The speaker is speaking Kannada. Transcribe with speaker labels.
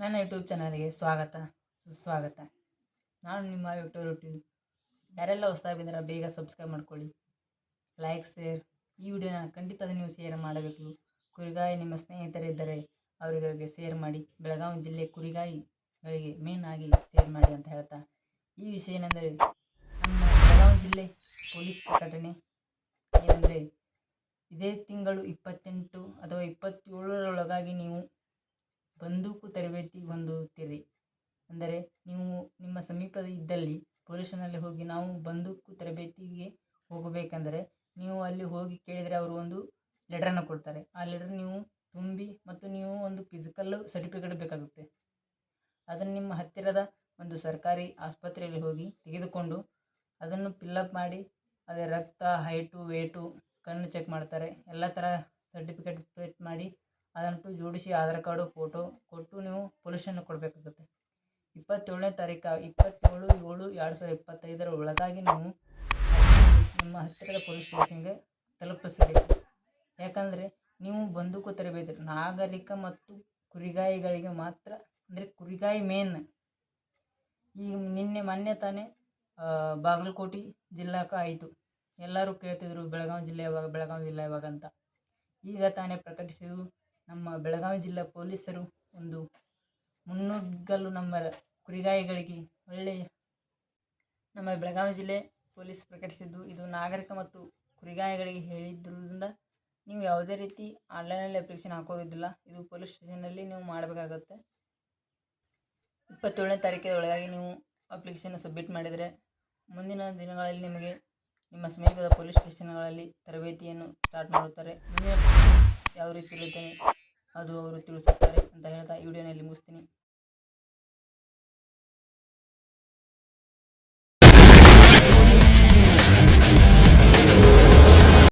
Speaker 1: ನನ್ನ ಯೂಟ್ಯೂಬ್ ಚಾನಲ್ಗೆ ಸ್ವಾಗತ, ಸುಸ್ವಾಗತ. ನಾನು ನಿಮ್ಮ ವಿಕ್ಟರ್ ಯೂಟ್ಯೂಬ್ ಯಾರೆಲ್ಲ ಹೊಸದಾಗಿ ಬೇಗ ಸಬ್ಸ್ಕ್ರೈಬ್ ಮಾಡ್ಕೊಳ್ಳಿ. Like, share. ಈ ವಿಡಿಯೋನ ಖಂಡಿತ ನೀವು ಶೇರ್ ಮಾಡಬೇಕು. ಕುರಿಗಾಯಿ ನಿಮ್ಮ ಸ್ನೇಹಿತರಿದ್ದರೆ ಅವರಿಗೆ ಶೇರ್ ಮಾಡಿ. ಬೆಳಗಾವಿ ಜಿಲ್ಲೆ ಕುರಿಗಾಯಿಗಳಿಗೆ ಮೇನ್ ಆಗಿ ಶೇರ್ ಮಾಡಿ ಅಂತ ಹೇಳ್ತಾ. ಈ ವಿಷಯ ಏನೆಂದರೆ, ನಮ್ಮ ಬೆಳಗಾವಿ ಜಿಲ್ಲೆ ಪೊಲೀಸ್ ಪ್ರಕಟಣೆ ಏನಂದರೆ, ಇದೇ ತಿಂಗಳು ಇಪ್ಪತ್ತೆಂಟು ಅಥವಾ ಇಪ್ಪತ್ತೇಳರೊಳಗಾಗಿ ನೀವು ಬಂದೂಕು ತರಬೇತಿ ಹೊಂದುತ್ತೀರಿ. ಅಂದರೆ ನೀವು ನಿಮ್ಮ ಸಮೀಪದ ಇದ್ದಲ್ಲಿ ಪೊಲೀಸನಲ್ಲಿ ಹೋಗಿ ನಾವು ಬಂದೂಕು ತರಬೇತಿಗೆ ಹೋಗಬೇಕೆಂದರೆ ನೀವು ಅಲ್ಲಿ ಹೋಗಿ ಕೇಳಿದರೆ ಅವರು ಒಂದು ಲೆಟ್ರನ್ನು ಕೊಡ್ತಾರೆ. ಆ ಲೆಟರ್ ನೀವು ತುಂಬಿ ಮತ್ತು ನೀವು ಒಂದು ಫಿಸಿಕಲ್ಲು ಸರ್ಟಿಫಿಕೇಟ್ ಬೇಕಾಗುತ್ತೆ. ಅದನ್ನು ನಿಮ್ಮ ಹತ್ತಿರದ ಒಂದು ಸರ್ಕಾರಿ ಆಸ್ಪತ್ರೆಯಲ್ಲಿ ಹೋಗಿ ತೆಗೆದುಕೊಂಡು ಅದನ್ನು ಫಿಲ್ಲಪ್ ಮಾಡಿ ಅದೇ ರಕ್ತ ಹೈಟು ವೇಟು ಕಣ್ಣು ಚೆಕ್ ಮಾಡ್ತಾರೆ. ಎಲ್ಲ ಥರ ಸರ್ಟಿಫಿಕೇಟ್ ಪ್ರಿಂಟ್ ಮಾಡಿ ಅದನ್ನು ಜೋಡಿಸಿ ಆಧಾರ್ ಕಾರ್ಡು, ಫೋಟೋ ಕೊಟ್ಟು ನೀವು ಪೊಲೀಸನ್ನು ಕೊಡಬೇಕಾಗುತ್ತೆ. ಇಪ್ಪತ್ತೇಳನೇ ತಾರೀಕು ಇಪ್ಪತ್ತೇಳು ಏಳು ಎರಡು ಸಾವಿರದ ಇಪ್ಪತ್ತೈದರ ಒಳಗಾಗಿ ನೀವು ನಿಮ್ಮ ಹತ್ತಿರದ ಪೊಲೀಸ್ ಸ್ಟೇಷನ್ಗೆ ತಲುಪಿಸಬೇಕು. ಯಾಕಂದರೆ ನೀವು ಬಂದೂಕು ತರಬೇಕು ನಾಗರಿಕ ಮತ್ತು ಕುರಿಗಾಯಿಗಳಿಗೆ ಮಾತ್ರ, ಅಂದರೆ ಕುರಿಗಾಯಿ ಮೇನ್. ಈಗ ನಿನ್ನೆ ಮೊನ್ನೆ ತಾನೇ ಬಾಗಲಕೋಟೆ ಜಿಲ್ಲಾಕ ಆಯಿತು. ಎಲ್ಲರೂ ಕೇಳ್ತಿದ್ರು, ಬೆಳಗಾವಿ ಜಿಲ್ಲೆ ಯಾವಾಗ, ಬೆಳಗಾವಿ ಜಿಲ್ಲೆ ಯಾವಾಗ ಅಂತ. ಈಗ ತಾನೇ ಪ್ರಕಟಿಸಿದ್ದು ನಮ್ಮ ಬೆಳಗಾವಿ ಜಿಲ್ಲಾ ಪೊಲೀಸರು ಒಂದು ಮುನ್ನುಗ್ಗಲು ನಮ್ಮ ಕುರಿಗಾಯಿಗಳಿಗೆ ಒಳ್ಳೆಯ ನಮ್ಮ ಬೆಳಗಾವಿ ಜಿಲ್ಲೆ ಪೊಲೀಸ್ ಪ್ರಕಟಿಸಿದ್ದು. ಇದು ನಾಗರಿಕ ಮತ್ತು ಕುರಿಗಾಯಿಗಳಿಗೆ ಹೇಳಿದ್ದರಿಂದ ನೀವು ಯಾವುದೇ ರೀತಿ ಆನ್ಲೈನಲ್ಲಿ ಅಪ್ಲಿಕೇಶನ್ ಹಾಕೋದಿಲ್ಲ ಇದು ಪೊಲೀಸ್ ಸ್ಟೇಷನಲ್ಲಿ ನೀವು ಮಾಡಬೇಕಾಗತ್ತೆ. ಇಪ್ಪತ್ತೇಳನೇ ತಾರೀಕಿನ ಒಳಗಾಗಿ ನೀವು ಅಪ್ಲಿಕೇಶನ್ ಸಬ್ಮಿಟ್ ಮಾಡಿದರೆ ಮುಂದಿನ ದಿನಗಳಲ್ಲಿ ನಿಮಗೆ ನಿಮ್ಮ ಸಮೀಪದ ಪೊಲೀಸ್ ಸ್ಟೇಷನ್ಗಳಲ್ಲಿ ತರಬೇತಿಯನ್ನು ಸ್ಟಾರ್ಟ್ ಮಾಡುತ್ತಾರೆ. ಮುಂದಿನ ಯಾವ ರೀತಿ ಇರುತ್ತೇನೆ ಅದು ಅವರು ತಿಳಿಸುತ್ತಾರೆ ಅಂತ ಹೇಳ್ತಾ ಈ ವಿಡಿಯೋನಲ್ಲಿ ಮುಗಿಸ್ತೀನಿ.